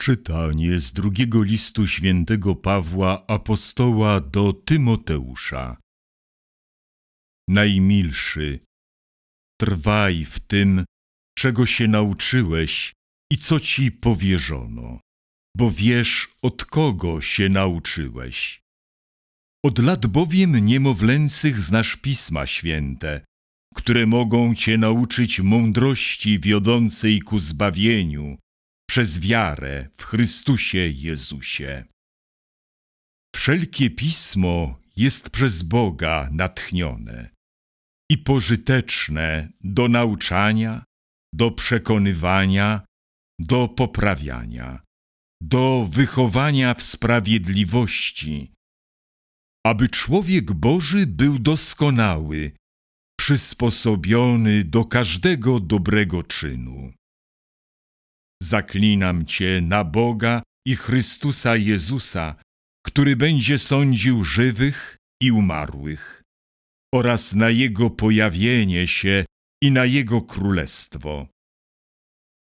Czytanie z drugiego listu świętego Pawła apostoła do Tymoteusza. Najmilszy, trwaj w tym, czego się nauczyłeś i co ci powierzono, bo wiesz, od kogo się nauczyłeś. Od lat bowiem niemowlęcych znasz Pisma Święte, które mogą cię nauczyć mądrości wiodącej ku zbawieniu, przez wiarę w Chrystusie Jezusie. Wszelkie pismo jest przez Boga natchnione i pożyteczne do nauczania, do przekonywania, do poprawiania, do wychowania w sprawiedliwości, aby człowiek Boży był doskonały, przysposobiony do każdego dobrego czynu. Zaklinam Cię na Boga i Chrystusa Jezusa, który będzie sądził żywych i umarłych, oraz na Jego pojawienie się i na Jego królestwo.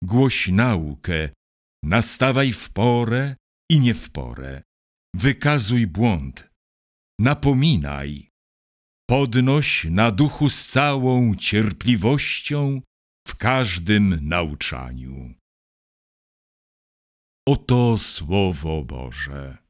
Głoś naukę, nastawaj w porę i nie w porę, wykazuj błąd, napominaj, podnoś na duchu z całą cierpliwością w każdym nauczaniu. Oto Słowo Boże.